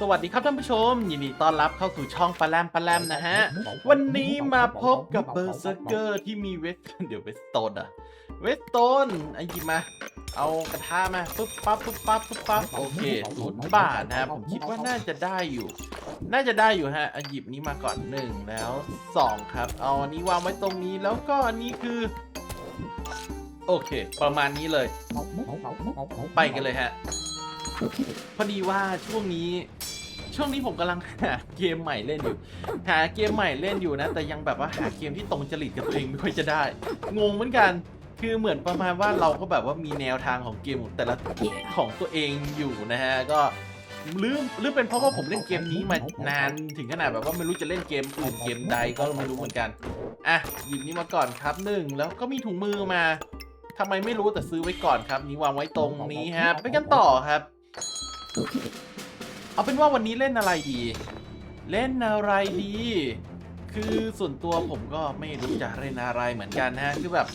สวัสดีครับท่านผู้ชม ยินดีต้อนรับเข้าสู่ช่องปลาแรมปลาแรมนะฮะ วันนี้มาพบกับเบอร์เซอร์เกอร์ที่มีเวสเดี๋ยวเวสโตนอะเวสโตนไอ้หยิบมา เอากระทะมาปุ๊บปั๊บปุ๊บปั๊บปุ๊บปั๊บโอเคศูนย์บาทนะครับผมคิดว่าน่าจะได้อยู่ น่าจะได้อยู่ฮะอะหยิบนี้มาก่อนหนึ่งแล้วสองครับ เอาอันนี้วางไว้ตรงนี้แล้วก็อันนี้คือ โอเค ประมาณนี้เลย ไปกันเลยฮะ พอดีว่าช่วงนี้ ช่วงนี้ผมกำลังหาเกมใหม่เล่นอยู่ หาเกมใหม่เล่นอยู่นะ แต่ยังแบบว่าหาเกมที่ตรงจริตกับตัวเองไม่ค่อยจะได้ งงเหมือนกัน คือเหมือนประมาณว่าเราก็แบบว่ามีแนวทางของเกมแต่ละของตัวเองอยู่นะฮะก็ลืมลืมเป็นเพราะว่าผมเล่นเกมนี้มานานถึงขนาดแบบว่าไม่รู้จะเล่นเกมอื่นเกมใดก็ไม่รู้เหมือนกัน อะหยิบนี้มาก่อนครับหนึ่งแล้วก็มีถุงมือมาทำไมไม่รู้แต่ซื้อไว้ก่อนครับ นี้วางไว้ตรงนี้ฮะไปกันต่อครับ เอาเป็นว่าวันนี้เล่นอะไรดี เล่นอะไรดี คือส่วนตัวผมก็ไม่รู้จะเล่นอะไรเหมือนกันนะฮะคือแบบ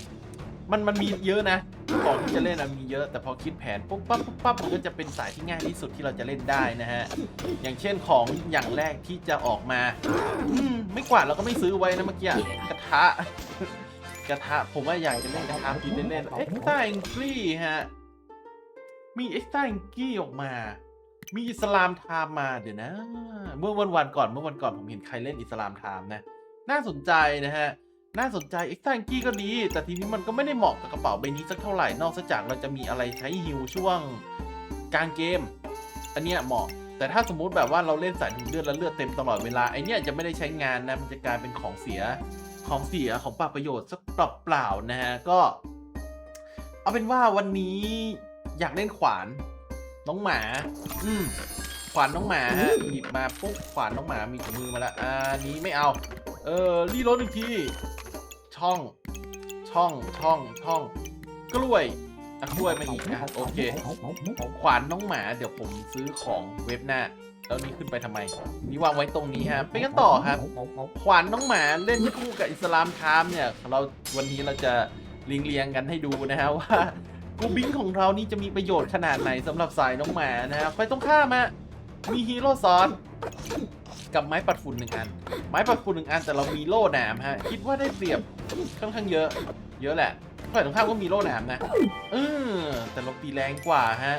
มันมันมีเยอะนะของที่จะเล่นอะมีเยอะ แต่พอคิดแผนปุ๊บปั๊บปุ๊บปั๊บมันก็จะเป็นสายที่ง่ายที่สุดที่เราจะเล่นได้นะฮะอย่างเช่นของอย่างแรกที่จะออกมาอืมไม่กวาดเราก็ไม่ซื้อไว้นะเมื่อกี้กระทะ กระทะผมว่าอยากจะเล่นกระทะกินเล่นเอ็กซ์ต้าแองกี้ฮะมีเอ็กซ์ต้าแองกี้ออกมา มีอิสลามไทม์มาเดี๋ยวนะ เมื่อวันวันก่อนเมื่อวันก่อนผมเห็นใครเล่นอิสลามไทม์นะ น่าสนใจนะฮะ น่าสนใจเอ็กซ์ต้าแองกี้ก็ดี แต่ทีนี้มันก็ไม่ได้เหมาะกับกระเป๋าใบนี้สักเท่าไหร่ นอกจากเราจะมีอะไรใช้ฮิวช่วงกลางเกม อันเนี้ยเหมาะ แต่ถ้าสมมุติแบบว่าเราเล่นสายดูดเลือดแล้วเลือดเต็มตลอดเวลาไอเนี้ยจะไม่ได้ใช้งานนะ มันจะกลายเป็นของเสีย ของเสียของปล่าประโยชน์สักเปล่าๆนะฮะ ก็ เอาเป็นว่าวันนี้อยากเล่นขวาน น้องหมา อืมขวานน้องหมาฮะหยิบมาปุ๊บขวานน้องหมามีถุงมือมาแล้วอ่านี้ไม่เอา เออรีโหลดอีกทีช่อง ช่องช่องช่องกล้วยอะกล้วยมาอีกนะโอเคขวานน้องหมาเดี๋ยวผมซื้อของเว็บหน้าแล้วนี่ขึ้นไปทำไม นี่วางไว้ตรงนี้ฮะไปกันต่อครับ ขวานน้องหมาเล่นคู่กับอิสลามไทม์เนี่ย เราวันนี้เราจะเรียงเรียงๆกันให้ดูนะฮะว่า กูบิงของเรานี่จะมีประโยชน์ขนาดไหนสำหรับสายน้องหมานะฮะไปตรงข้ามฮะมีฮีโร่ซอนกับไม้ปัดฝุ่นหนึ่งอัน ไม้ปัดฝุ่นหนึ่งอันแต่เรามีโล่หนามฮะ คิดว่าได้เปรียบค่อนข้างเยอะ เยอะแหละฝ่ายตรงข้ามก็มีโล่หนามนะเออแต่เราตีแรงกว่าฮะ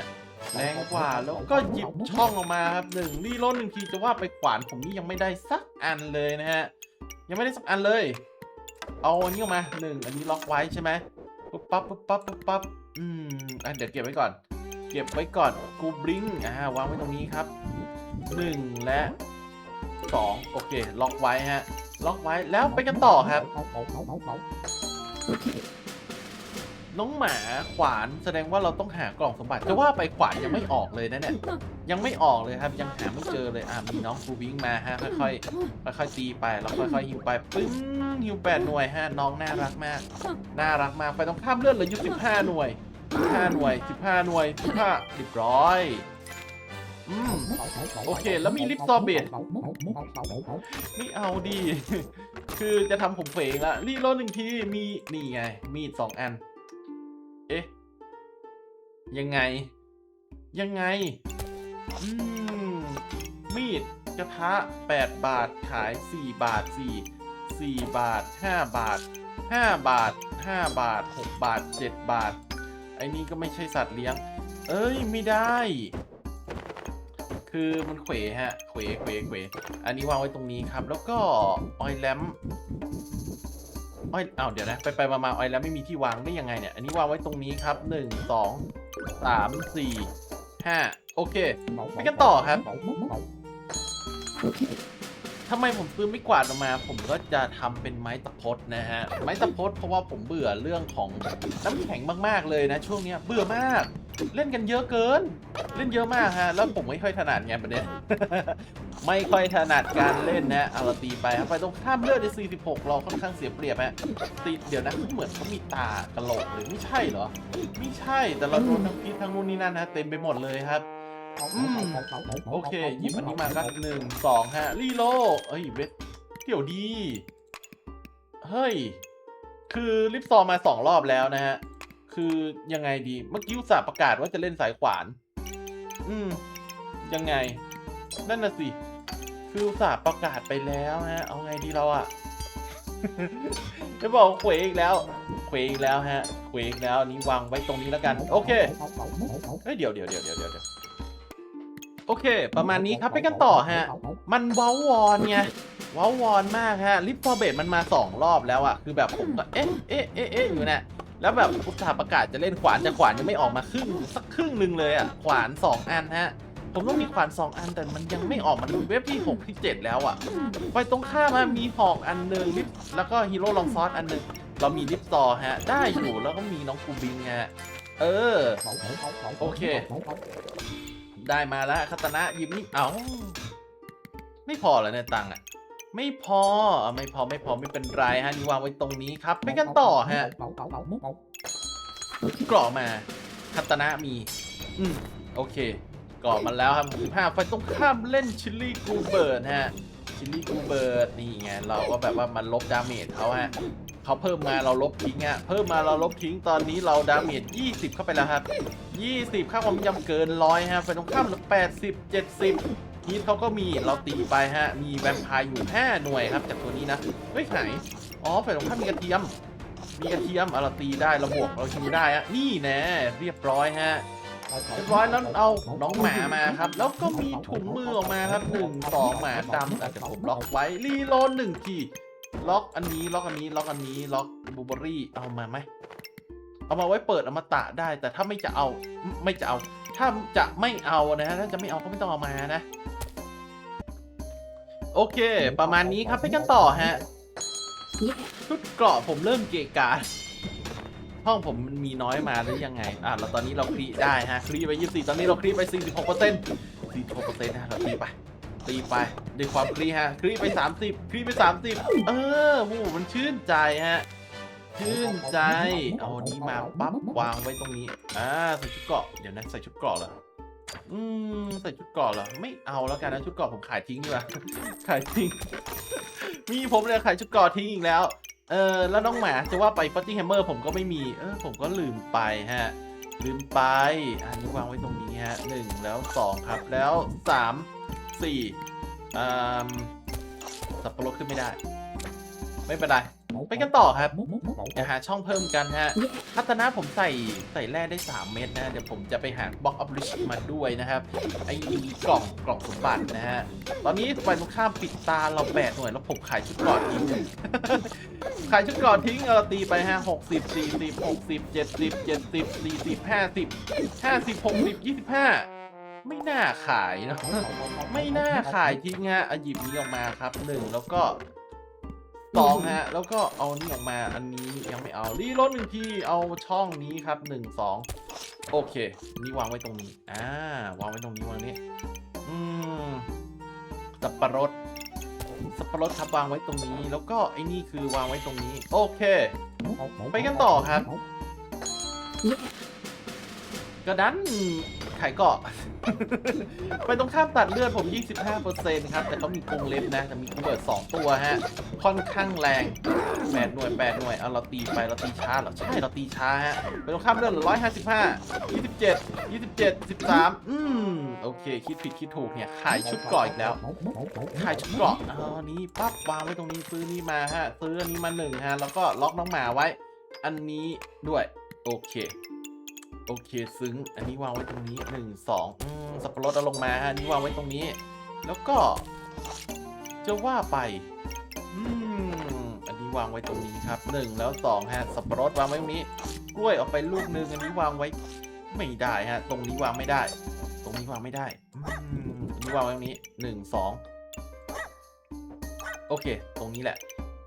แรงกว่าแล้วก็หยิบช่องออกมาครับหนึ่งรีโลดหนึ่งทีจะว่าไปขวานผมนี่ยังไม่ได้สักอันเลยนะฮะ ยังไม่ได้สักอันเลย เอาอันนี้ออกมาหนึ่งอันนี้ล็อกไว้ใช่ไหมปุ๊บปั๊บปุ๊บปั๊บปุ๊บปั๊บ อืมอะเดี๋ยวเก็บไว้ก่อน เก็บไว้ก่อนกูบลิงอ่าวางไว้ตรงนี้ครับหนึ่งและสองโอเค ล็อกไว้ฮะ ล็อกไว้แล้วไปกันต่อครับ น้องหมาขวานแสดงว่าเราต้องหากล่องสมบัติจะว่าไปขวานยังไม่ออกเลยนะเนี่ยยังไม่ออกเลยครับ ยังหาไม่เจอเลยอะมีน้องฟูบิงมาฮะค่อยๆค่อยๆตีไปแล้วค่อยๆฮิวไปปึ้งฮิวแปดหน่วยฮะน้องน่ารักมาก น่ารักมากไปต้องข้ามเลือดเลยยู่สิบห้าหน่วย สิบห้าหน่วยสิบห้าหน่วยสิบห้าเรียบร้อยอืมโอเค แล้วมีลิปซอเบตไม่เอาดี คือจะทำผมเฟงละรีโหลดหนึ่งทีมีนี่ไง มีดสองอัน เอ๊ะ ยังไง ยังไง อืม มีดกระทะ 8 บาทขาย 4 บาท 4 4 บาท 5 บาท 5 บาท 5 บาท 6 บาท 7 บาท ไอ้นี่ก็ไม่ใช่สัตว์เลี้ยง เอ้ยไม่ได้ คือมันเขวฮะเขวเขวเขวอันนี้วางไว้ตรงนี้ครับ แล้วก็ออยแลมอ้อยอ้าวเดี๋ยวนะ ไปไปมามาอ้อยแล้วไม่มีที่วางได้ยังไงเนี่ย อันนี้วางไว้ตรงนี้ครับหนึ่งสองสามสี่ห้าโอเค ไปกันต่อครับ ทำไมผมซื้อไม่กวาดออกมา ผมก็จะทำเป็นไม้ตะพดนะฮะ ไม้ตะพดเพราะว่าผมเบื่อเรื่องของน้ำแข็งมากๆเลยนะ ช่วงเนี้ยเบื่อมาก เล่นกันเยอะเกิน เล่นเยอะมากฮะ แล้วผมไม่ค่อยถนัดไงประเด็น ไม่ค่อยถนัดการเล่นนะเอาตีไปครับไปตรงข้ามเลือดใน46 เราค่อนข้างเสียเปรียบฮะตีเดี๋ยวนะเหมือนเขามีตากระโหลกหรือไม่ใช่เหรอ ไม่ใช่แต่เราโดนทั้งพิษทั้งนู่นนี่นั่นนะเต็มไปหมดเลยครับ อืมโอเคหยิบอันนี้มาสักหนึ่งสองฮะรีโลเอ้ยเวทเดี๋ยวดี เฮ้ย คือลิปซอร์มาสองรอบแล้วนะฮะ คือยังไงดี เมื่อกี้อุตส่าห์ประกาศว่าจะเล่นสายขวาน อืม ยังไง นั่นน่ะสิ คืออุตส่าห์ประกาศไปแล้วฮะ เอาไงดีเราอะจะบอกเขวอีกแล้วเขวอีกแล้วฮะเขวอีกแล้วอันนี้วางไว้ตรงนี้แล้วกัน โอเค เฮ้ยเดี๋ยวเดี๋ยวเดี๋ยวเดี๋ยวเดี๋ยว โอเค ประมาณนี้ครับไปกันต่อฮะ มันเว้าวอนไงเว้าวอนมากฮะลิฟฟอร์เบตมันมาสองรอบแล้วอะคือแบบผมก็เอ๊ะเอ๊ะเอ๊ะเอ๊ะอยู่เนี่ยแล้วแบบอุตส่าห์ประกาศจะเล่นขวานแต่ขวานยังไม่ออกมาครึ่งสักครึ่งหนึ่งเลยอะขวานสองอันฮะ ผมต้องมีขวานสองอันแต่มันยังไม่ออกมันเว็บที่หกที่เจ็ดแล้วอะไปตรงข้ามอะมีหอกอันหนึ่งลิฟแล้วก็ฮีโร่ลองซอสอันหนึ่งเรามีลิฟต่อฮะ ได้อยู่แล้วก็มีน้องกูบิงฮะเออโอเค ได้มาแล้วคาตนะหยิบนี่เอ้าไม่พอเหรอเนี่ยตังค์อะไม่พอไม่พอไม่พอไม่เป็นไรฮะนี่วางไว้ตรงนี้ครับไปกันต่อฮะกรอมาคาตนะมี อืมโอเคกรอมาแล้วครับสิบห้าไฟตรงข้ามเล่นชิลลี่กูเบิร์ดฮะชิลลี่กูเบิร์ดนี่ไงเราก็แบบว่ามันลบดาเมจเขาฮะ เขาเพิ่มมาเราลบทิ้งอะเพิ่มมาเราลบทิ้งตอนนี้เราดาเมจ20 เข้าไปแล้วครับ 20 ค่าความยำเกินร้อยฮะไฟตรงข้ามเหลือ80 70ฮีทเขาก็มีเราตีไปฮะ มีแวมไพร์อยู่ 5 หน่วยครับ จากตัวนี้นะ เฮ้ยไหนอ๋อไฟตรงข้ามมีกระเทียม มีกระเทียมเราตีได้เราบวกเราชิวได้ฮะนี่แน่เรียบร้อยฮะเรียบร้อยแล้วเอาน้องหมามาครับ แล้วก็มีถุงมือออกมาครับหนึ่งสองหมาดำอาจจะผมล็อกไว้รีโลดหนึ่งที ล็อกอันนี้ล็อกอันนี้ล็อกอันนี้ล็อกบูเบอรี่เอามาไหมเอามาไว้เปิดอมตะได้ แต่ถ้าไม่จะเอาไม่จะเอา ถ้าจะไม่เอานะฮะถ้าจะไม่เอาก็ไม่ต้องเอามานะ โอเค ประมาณนี้ครับไปกันต่อฮะชุดเกราะผมเริ่มเกะกะห้องผมมันมีน้อยมาหรือยังไง อะเราตอนนี้เราคลีได้ฮะคลีไป24ตอนนี้เราคลีไป46เปอร์เซ็นต์46เปอร์เซ็นต์นะเราตีไป ตีไปด้วยความคลีฮะคลีไป 30คลีไป 30 เออโอ้โหมันชื่นใจฮะชื่นใจ เอานี้มาปั๊บวางไว้ตรงนี้ อ่าใส่ชุดเกราะเดี๋ยวนะใส่ชุดเกราะเหรออืมใส่ชุดเกราะเหรอไม่เอาแล้วกันนะชุดเกราะผมขายทิ้งดีกว่าขายทิ้ง มีผมเลยขายชุดเกราะทิ้งอีกแล้ว เออแล้วน้องหมาจะว่าไปฟัตตี้แฮมเมอร์ผมก็ไม่มี เออผมก็ลืมไปฮะ ลืมไปอันนี้วางไว้ตรงนี้ฮะหนึ่งแล้วสองครับแล้วสาม สี่สับปะรดขึ้นไม่ได้ ไม่เป็นไรไปกันต่อครับเดี๋ยวหาช่องเพิ่มกันฮะพัฒนาผมใส่ใส่แร่ได้ 3 เม็ดนะ เดี๋ยวผมจะไปหาบล็อกอัพริชมาด้วยนะครับ ไอ้กล่องกล่องสมบัตินะฮะ ตอนนี้ฝ่ายตรงข้ามปิดตาเราแปดหน่วย แล้วผมขายชุดก่อนทิ้งขายชุดก่อนทิ้งเราตีไปฮะหกสิบสี่สิบหกสิบเจ็ดสิบเจ็ดสิบสี่สิบห้าสิบห้าสิบหกสิบยี่สิบห้า ไม่น่าขายเนอะไม่น่าขายทิ้งฮะเอาหยิบนี้ออกมาครับหนึ่งแล้วก็สองฮะแล้วก็เอานี่ออกมาอันนี้ยังไม่เอารีโหลดหนึ่งทีเอาช่องนี้ครับหนึ่งสองโอเค นี่วางไว้ตรงนี้อ่าวางไว้ตรงนี้วางนี้อืมสับปะรดสับปะรดครับวางไว้ตรงนี้ แล้วก็ไอ้นี่คือวางไว้ตรงนี้ โอเค ไปกันต่อครับ ก็ดัน ขายเกาะ ไปตรงข้ามตัดเลือดผม 25%ครับ แต่เขามีกรงเล็บนะ แต่มีระเบิด 2 ตัวฮะ ค่อนข้างแรง 8 หน่วย 8 หน่วย เอาเราตีไป เราตีช้าเหรอ ใช่ เราตีช้าฮะ ไปตรงข้ามเลือด155 27 27 13 อืม โอเค คิดผิดคิดถูกเนี่ย ขายชุดเก่ออีกแล้ว ขายชุดเกาะอาอันนี้ปั๊บวางไว้ตรงนี้ซื้อนี่มาฮะ ซื้ออันนี้มาหนึ่งฮะ แล้วก็ล็อกน้องหมาไว้ อันนี้ด้วย โอเค โอเคซึ้ง อันนี้วางไว้ตรงนี้หนึ่งสองสับปะรดเอาลงมาอันนี้วางไว้ตรงนี้ แล้วก็ จะว่าไป อืม อันนี้วางไว้ตรงนี้ครับหนึ่งแล้วสองฮะสับปะรดวางไว้ตรงนี้ กล้วยออกไปลูกหนึ่งอันนี้วางไว้ ไม่ได้ฮะ ตรงนี้วางไม่ได้ ตรงนี้วางไม่ได้อืมอันนี้วางไว้ตรงนี้หนึ่งสองโอเค ตรงนี้แหละ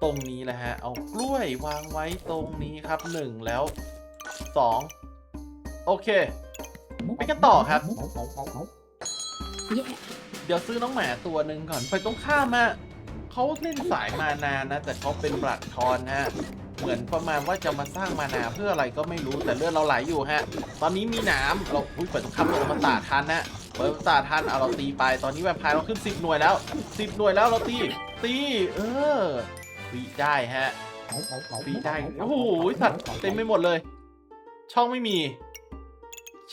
ตรงนี้แหละฮะ เอากล้วยวางไว้ตรงนี้ครับหนึ่งแล้วสอง โอเค ไปกันต่อครับ เดี๋ยวซื้อน้องหมาตัวหนึ่งก่อนไปตรงข้ามฮะเขาเล่นสายมานานนะ แต่เขาเป็นบลัดทอนฮะ เหมือนประมาณว่าจะมาสร้างมานาเพื่ออะไรก็ไม่รู้แต่เลือดเราไหลอยู่ฮะ ตอนนี้มีหนามเราอุ้ยเปิดตรงข้ามเปิดมาตาทันนะเปิดมาตาทันเอาเราตีไปตอนนี้แวมไพร์เราขึ้นสิบหน่วยแล้วสิบหน่วยแล้วเราตีตีเออตีได้ฮะตีได้โอ้โหสัตว์เต็มไปหมดเลย ช่องไม่มี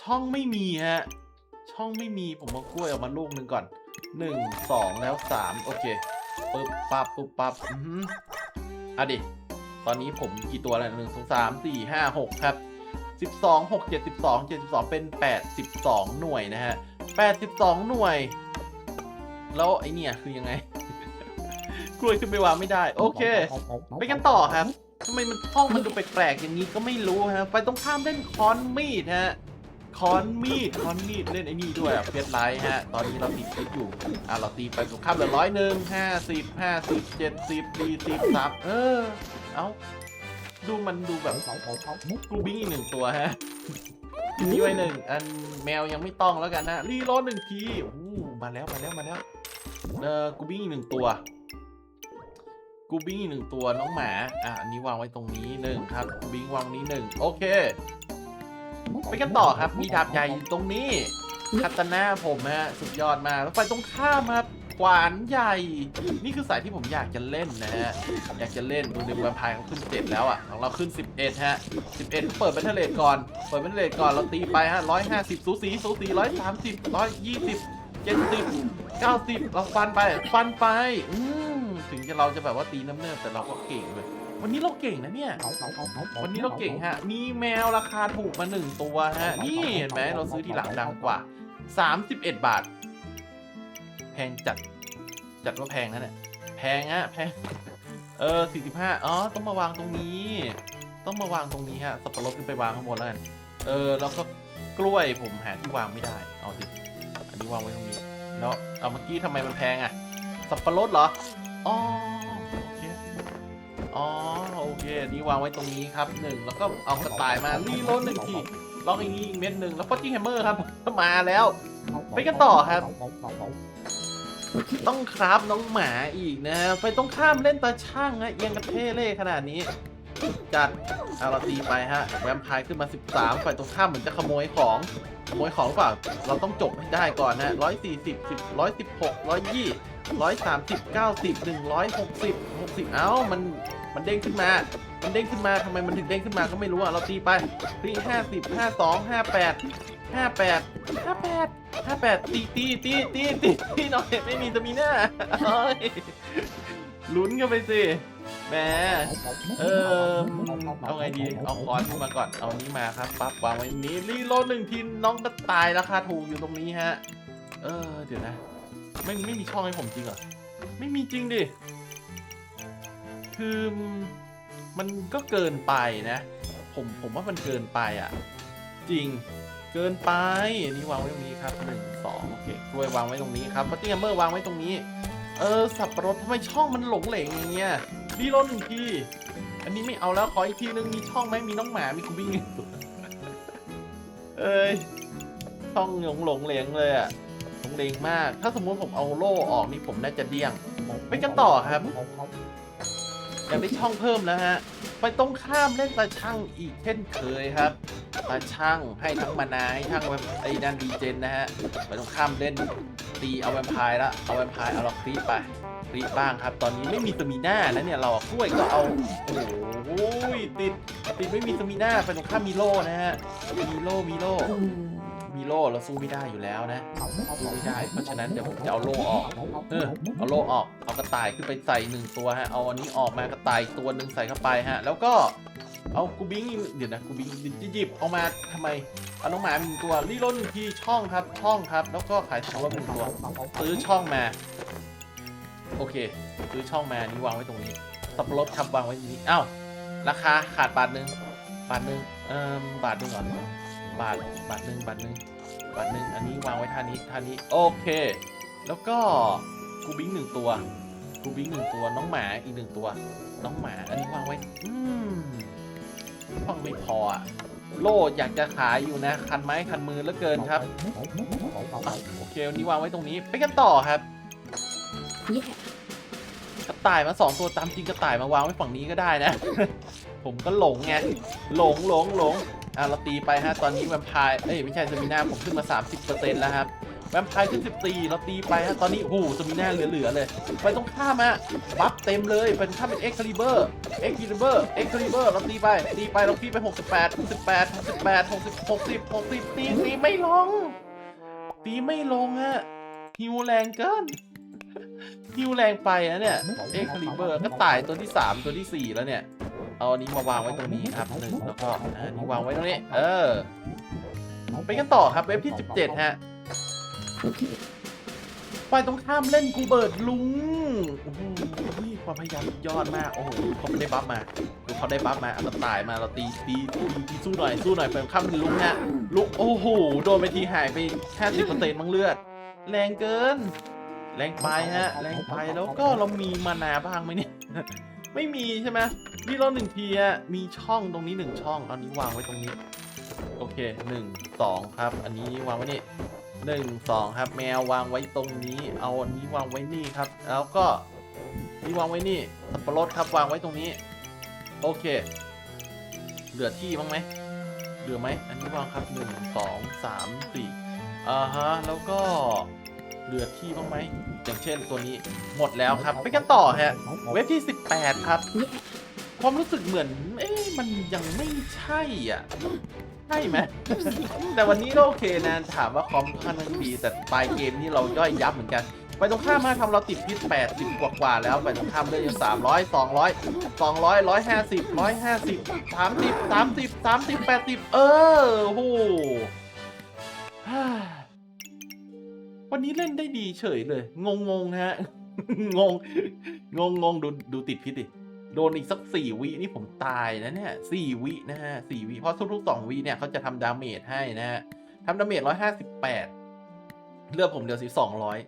ช่องไม่มีฮะ ช่องไม่มีผมเอากล้วยออกมาลูกหนึ่งก่อนหนึ่งสองแล้วสามโอเคปึ๊บปับปึ๊บปับอือออะดิ ตอนนี้ผมกี่ตัวแล้วหนึ่งสองสามสี่ห้าหกครับสิบสองหกเจ็ดสิบสองเจ็ดสิบสองเป็นแปดสิบสองหน่วยนะฮะแปดสิบสองหน่วย แล้วไอเนี่ยคือยังไง กล้วยขึ้นไปวางไม่ได้ โอเค ไปกันต่อครับทำไมมันห้องมันดูแปลกๆอย่างนี้ก็ไม่รู้ฮะ ไปตรงข้ามเล่นคอนมีดฮะ คอนมีดคอนมีดเล่นไอ้นี่ด้วยอะเฟสไลท์ฮะ ตอนนี้เราติดคิดอยู่ อะเราตีไปตรงข้ามเหลือร้อยหนึ่งห้าสิบห้าสิบเจ็ดสิบสี่สิบสามเออ เอาดูมันดูแบบกูบิ้งอีกหนึ่งตัวฮะมีไว้หนึ่งอันแมวยังไม่ต้องแล้วกันนะ รีโหลดหนึ่งทีอู้มาแล้วมาแล้วมาแล้ว เออกูบิ้งอีกหนึ่งตัวกูบิ้งอีกหนึ่งตัวน้องหมา อะอันนี้วางไว้ตรงนี้หนึ่งครับ กูบิ้งวางนี้หนึ่งโอเค ไปกันต่อครับ มีดาบใหญ่อยู่ตรงนี้คาตาน่าผมฮะสุดยอดมากแล้วไปตรงข้ามครับขวานใหญ่ นี่คือสายที่ผมอยากจะเล่นนะฮะ อยากจะเล่นดูดึงแวมพร์เขาขึ้นเจ็ดแล้วอะ ของเราขึ้น 11 ฮะ 11 เปิดแบตเทเลทก่อน เปิดแบตเทเลทก่อน เราตีไปฮะ 150 สูสีสูสี130 120 70 90 เราฟันไป ฟันไป อืม ถึงจะเราจะแบบว่าตีน้ำเนิบแต่เราก็เก่งเลย วันนี้เราเก่งนะเนี่ย วันนี้เราเก่งฮะ มีแมวราคาถูกมาหนึ่งตัวฮะ นี่เห็นไหมเราซื้อที่หลังดังกว่า 31 บาท แพงจัด จัดว่าแพงนะเนี่ย แพงอะแพง เออ 45 อ๋อ ต้องมาวางตรงนี้ ต้องมาวางตรงนี้ฮะ สับปะรดขึ้นไปวางข้างบนแล้วกัน เออ แล้วก็กล้วยผมหาที่วางไม่ได้ เอาสิ อันนี้วางไว้ตรงนี้ แล้วเอาเมื่อกี้ทำไมมันแพงอะสับปะรดเหรอ อ๋อโอเค อ๋อโอเคอันนี้วางไว้ตรงนี้ครับหนึ่งแล้วก็เอากระต่ายมารีโหลดหนึ่งทีลองอย่างนี้อีกเม็ดหนึ่งแล้วก็จิ้งแฮมเมอร์ครับมาแล้ว ไปกันต่อครับ ต้องคราฟน้องหมาอีกนะไปต้องข้ามเล่นตาช่างฮะเอียงกระเทเล่ขนาดนี้ จัดเอาเราตีไปฮะแวมไพร์ขึ้นมา 13 ฝ่ายตรงข้ามเหมือนจะขโมยของขโมยของหรือเปล่าเราต้องจบให้ได้ก่อนนะ140 10 116 120 130 90 160 60เอ้ามัน มันเด้งขึ้นมา มันเด้งขึ้นมาทำไมมันถึงเด้งขึ้นมาก็ไม่รู้อะ เราตีไปตี50 52 58 58 58 58ตีตีตีตีตีตีหน่อยไม่มีจะมีหน้าลุ้นกันไปสิแหมเออเอาไงดี เอาคอนมาก่อน เอานี้มาครับ ปั๊บวางไว้นี้รีโลดหนึ่งทีน้องกระต่ายราคาถูกอยู่ตรงนี้ฮะ เออ เดี๋ยวนะ ไม่ไม่มีช่องให้ผมจริงเหรอ ไม่มีจริงดิ คือมันก็เกินไปนะ ผมผมว่ามันเกินไปอะ จริงเกินไปอันนี้วางไว้ตรงนี้ครับหนึ่งสองโอเคกล้วยวางไว้ตรงนี้ครับพัตตี้แฮมเมอร์วางไว้ตรงนี้ เออสับปะรดทำไมช่องมันหลงเหลงอย่างเงี้ยรีโหลดหนึ่งทีอันนี้ไม่เอาแล้วขออีกทีนึงมีช่องไหมมีน้องหมามีกูบิ้งเอ้ยช่องหลงหลงเหลงเลยอะหลงเหลงมาก ถ้าสมมติผมเอาโล่ออกนี่ผมน่าจะเดี้ยงไปกันต่อครับ อยากได้ช่องเพิ่มแล้วฮะ ไปตรงข้ามเล่นตาช่างอีกเช่นเคยครับตาช่างให้ทั้งมานาให้ทั้งไอ้นันดีเจนนะฮะ ไปตรงข้ามเล่นตีเอาแวมไพร์ละเอาแวมไพร์เอาล็อกคลีไปคลีบ้างครับ ตอนนี้ไม่มีสมีหน้านะเนี่ยเราอะกล้วยก็เอาโอ้โหติดติดไม่มีสมีหน้าไปตรงข้ามมีโลนะฮะมีโลมีโล โล่เราสู้ไม่ได้อยู่แล้วนะสู้ไม่ได้ เพราะฉะนั้นเดี๋ยวผมจะเอาโล่ออก เออ เอาโล่ออก เอากระต่ายขึ้นไปใส่หนึ่งตัวฮะ เอาอันนี้ออกมากระต่ายตัวหนึ่งใส่เข้าไปฮะ แล้วก็ เอากูบิงเดี๋ยวนะกูบิงหยิบเอามาทำไม เอาน้องหมาหนึ่งตัวรีลดหนึ่งทีช่องครับ ช่องครับ แล้วก็ขายสับปะรดหนึ่งตัว ซื้อช่องมา โอเค ซื้อช่องมา นี่วางไว้ตรงนี้ สับปะรดครับวางไว้ตรงนี้อ้าวราคาขาดบาทหนึ่งบาทหนึ่งเอ่อบาทหนึ่งก่อนบาทบาทหนึ่งบาทหนึ่ง บาทหนึ่งอันนี้วางไว้ท่านี้ท่านี้โอเค แล้วก็กูบิงหนึ่งตัวกูบิงหนึ่งตัวน้องหมาอีกหนึ่งตัว น้องหมาอันนี้วางไว้ อืมห้องไม่พออะโล่อยากจะขายอยู่นะ คันไม้คันมือเหลือเกินครับโอเควันนี้วางไว้ตรงนี้ไปกันต่อครับเย่กระต่ายมาสองตัวตามจริงกระต่ายมาวางไว้ฝั่งนี้ก็ได้นะ ผมก็หลงไงหลงหลงหลง อะเราตีไปฮะตอนนี้แวมไพร์เอ้ยไม่ใช่สมิน่าผมขึ้นมา 30%แล้วครับแวมไพร์ขึ้น14เราตีไปฮะตอนนี้โอ้โหสมิน่าเหลือๆเลย ไปตรงข้ามอะบัฟเต็มเลยเป็นข้ามเป็นเอ็กคาลิเบอร์เอ็กคาลิเบอร์เอ็กคาลิเบอร์เราตีไปตีไปเราตีไป 68 68 68 60 60 60ตีตีไม่ลง ตีไม่ลงอะฮิวแรงเกินฮิวแรงไปนะเนี่ยเอ็กคาลิเบอร์ก็ตายตัวที่ 3 ตัวทีสี่4 แล้วเนี่ย เอาอันนี้มาวางไว้ตรงนี้ครับหนึ่งแล้วก็อันนี้วางไว้ตรงนี้ เออ ไปกันต่อครับเว็บที่ 17 ฮะฝ่ายตรงข้ามเล่นกูเบิร์ดลุงโอ้โหความพยายามยอดมาก โอ้โหเขาไม่ได้บัฟมาดูเขาได้บัฟมาเอาตตายมาเราตีตีตีตีสู้หน่อยสู้หน่อยฝ่ายตรงข้ามเป็นลุงฮะลุงโอ้โหโดนไปทีหายไปแค่สิบเปอร์เซ็นต์มั้งเลือด แรงเกิน แรงไปฮะ แรงไปแล้วก็เรามีมานาบ้างไหมเนี่ย ไม่มีใช่ไหมนี่เราหนึ่งทีอะมีช่องตรงนี้หนึ่งช่องเอานี้วางไว้ตรงนี้ โอเคหนึ่งสองครับ อันนี้วางไว้นี่หนึ่งสองครับ แมววางไว้ตรงนี้ เอาอันนี้วางไว้นี่ครับ แล้วก็นี่วางไว้นี่สับปะรดครับวางไว้ตรงนี้ โอเค เหลือที่บ้างไหมเหลือไหมอันนี้วางครับหนึ่งสองสามสี่อ่าฮะแล้วก็เหลือที่บ้างไหม อย่างเช่นตัวนี้หมดแล้วครับ ไปกันต่อฮะ เว็บที่ 18 ครับ ความรู้สึกเหมือน เอ๊ะมันยังไม่ใช่อะ ใช่ไหม แต่วันนี้ก็โอเคนะถามว่าคอมค่อนข้างดีแต่ปลายเกมนี่เราย่อยยับเหมือนกันไปตรงข้ามมาทำเราติดพิษ80 กว่ากว่าๆแล้วไปตรงข้ามเรื่อย300 200 200 150 150 30 30 30 80เออโอ้โหฮ่า วันนี้เล่นได้ดีเฉยเลยงงงฮะ งง งงงงดูดูติดพิษดิ โดนอีกสักสี่วินี่ผมตายนะเนี่ยสี่วินะฮะสี่วิเพราะทุกๆสองวิเนี่ยเขาจะทำดาเมจให้นะฮะทำดาเมจร้อยห้าสิบแปดเลือดผมเดียวสิสองร้อย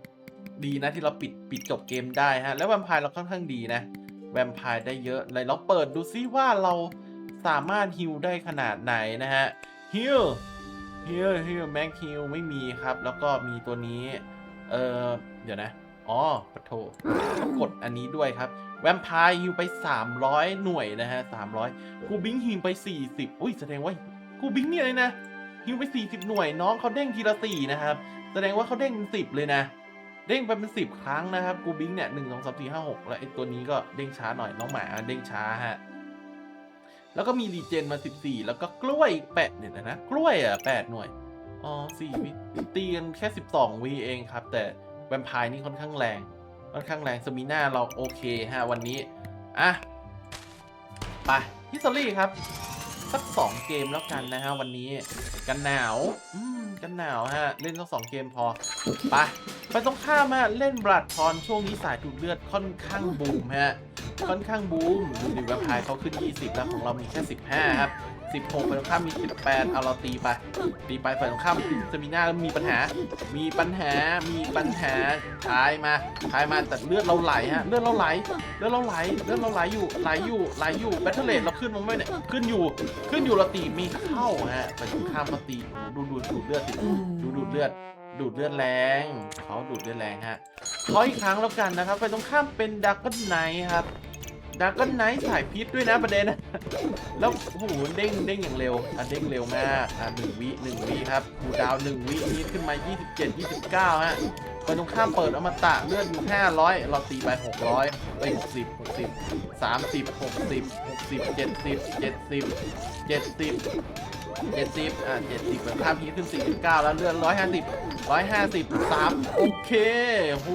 ดีนะที่เราปิดปิดจบเกมได้ฮะ แล้วแวมไพร์เราค่อนข้างดีนะ แวมไพร์ได้เยอะเลยลองเปิดดูซิว่าเราสามารถฮิลได้ขนาดไหนนะฮะฮิล ฮิลฮิลแม็กฮิลไม่มีครับ แล้วก็มีตัวนี้ เออเดี๋ยวนะ อ๋อปะโทกดอันนี้ด้วยครับ แวมไพร์ฮิลไป 300 หน่วยนะฮะ 300กูบิงฮิลไป 40 อุ้ยแสดงว่ากูบิงเนี่ยเลยนะฮิลไป 40 หน่วยน้องเขาเด้งทีละ4นะครับ แสดงว่าเขาเด้งเป็น10เลยนะ เด้งไปเป็น10ครั้งนะครับ กูบิงเนี่ย1 2 3 4 5 6แล้วไอ้ตัวนี้ก็เด้งช้าหน่อยน้องหมาเด้งช้าฮะ แล้วก็มีรีเจนมา 14 แล้วก็กล้วยแปดเนี่ยนะ กล้วยอะ8หน่วย อ๋อสี่วิตีกันแค่ 12วีเองครับ แต่แวมไพร์นี่ค่อนข้างแรง ค่อนข้างแรงสมิน่าเราโอเคฮะวันนี้ อะ ไปฮิสตอรี่ครับ สักสองเกมแล้วกันนะฮะวันนี้ กันหนาว อืม กันหนาวฮะ เล่นสักสองเกมพอ ไป ไปตรงข้ามฮะเล่นบลัดทอนช่วงนี้สายดูดเลือดค่อนข้างบูมฮะ ค่อนข้างบูมดูดิแวมไพร์เขาขึ้น 20 แล้วของเรามีแค่ 15 ครับ 16ไปตรงข้ามมี 18 เอาเราตีไป ตีไปฝ่ายตรงข้ามจะมีหน้ามีปัญหา มีปัญหา มีปัญหาทายมาทายมาแต่เลือดเราไหลฮะ เลือดเราไหล เลือดเราไหล เลือดเราไหลอยู่ ไหลอยู่ ไหลอยู่แบตเทอร์เลเราขึ้นมาไหมเนี่ย ขึ้นอยู่ ขึ้นอยู่เราตีมีเข้าฮะฝ่ายตรงข้ามมาตีดูดูดูเลือดสิดูดูเลือด ดูดเลือดแรงเขาดูดเลือดแรงฮะขออีกครั้งแล้วกันนะครับ ไปตรงข้ามเป็นดักก็ไนครับดักก็ไนสายพิษด้วยนะประเด็นนะแล้วโอ้โหเด้งเด้งอย่างเร็วอะเด้งเร็วมากอะหนึ่งวิหนึ่งวิครับคูดาวน์หนึ่งวินี้ขึ้นมา 27 29ฮะไปตรงข้ามเปิดอมตะเลือดอยู่500 เราตีไป 600ไป60 60 30 60 60 70 70 70 เจ็ดสิบอะเจ็ดสิบแบบข้ามพีขึ้นสี่สิบเก้าแล้วเลื่อนร้อยห้าสิบร้อยห้าสิบสามโอเคโอ้โห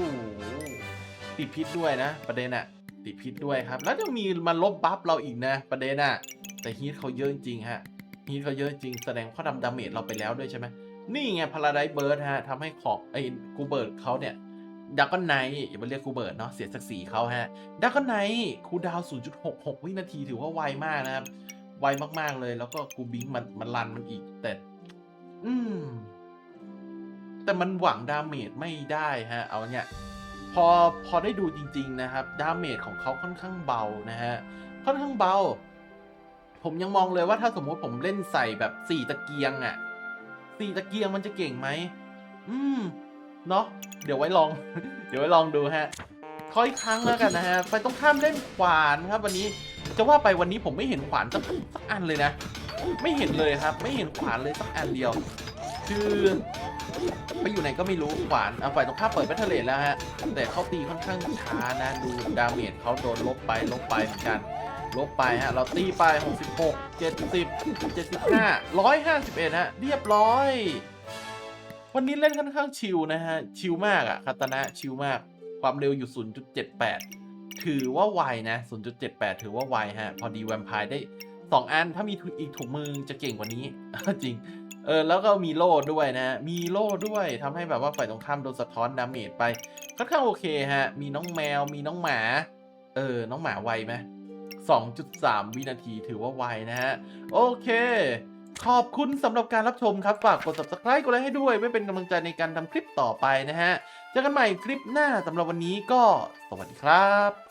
ติดพิษด้วยนะ ประเด็นอะติดพิษด้วยครับ แล้วยังมีมาลบบัฟเราอีกนะ ประเด็นอะแต่ฮีทเขาเยอะจริงฮะฮีทเขาเยอะจริงแสดงเขาทำดาเมจเราไปแล้วด้วยใช่ไหมนี่ไงพาราไดเบิร์ดฮะทำให้ของไอ้กูเบิร์ดเขาเนี่ยดักก็ไนอย่าไปเรียกกูเบิร์ดเนาะเสียศักดิ์ศรีเขาฮะดักก็ไนคูดาวน์0.66 วินาทีถือว่าไวมากนะครับ ไวมากๆเลย แล้วก็กูบิงมันมันรันมันอีก แต่ อืม แต่มันหวังดาเมจไม่ได้ฮะ เอาเนี่ย พอพอได้ดูจริง ๆ นะครับ ดาเมจของเขาค่อนข้างเบานะฮะ ค่อนข้างเบา ผมยังมองเลยว่าถ้าสมมติผมเล่นใส่แบบสี่ตะเกียงอะ่ะสี่ตะเกียงมันจะเก่งไหม อืม เนาะเดี๋ยวไว้ลอง เดี๋ยวไว้ลองดูฮะขออีกครั้งแล้วกันนะฮะ ไปต้องข้ามเล่นขวานครับวันนี้ จะว่าไปวันนี้ผมไม่เห็นขวานสักสักอันเลยนะ ไม่เห็นเลยครับ ไม่เห็นขวานเลยสักอันเดียว คือไปอยู่ไหนก็ไม่รู้ขวานเอาฝ่ายตรงข้ามเปิดแบตเทอร์เลนแล้วฮะ แต่เขาตีค่อนข้างช้านะ ดูดาเมจเขาโดนลบไปลบไปเหมือนกัน ลบไปฮะ เราตีไป 66 70 75 151 ฮะ เรียบร้อย วันนี้เล่นค่อนข้างชิลนะฮะ ชิลมากอะคาตานะชิลมาก ความเร็วอยู่ 0.78 ถือว่าไวนะ 0.78 ถือว่าไวฮะ พอดีแวมไพร์ได้ 2 อัน ถ้ามีอีกถุงมือจะเก่งกว่านี้ จริง เออ แล้วก็มีโล่ด้วยนะ มีโล่ด้วยทำให้แบบว่าฝ่ายตรงข้ามโดนสะท้อนดาเมจไป ค่อนข้างโอเคฮะ มีน้องแมว มีน้องหมา เออ น้องหมาไวไหม2.3 วินาทีถือว่าไวนะฮะ โอเคขอบคุณสำหรับการรับชมครับ ฝากกด subscribe กดไลค์ให้ด้วย ไม่เป็นกำลังใจในการทำคลิปต่อไปนะฮะ เจอกันใหม่คลิปหน้าสำหรับวันนี้ก็สวัสดีครับ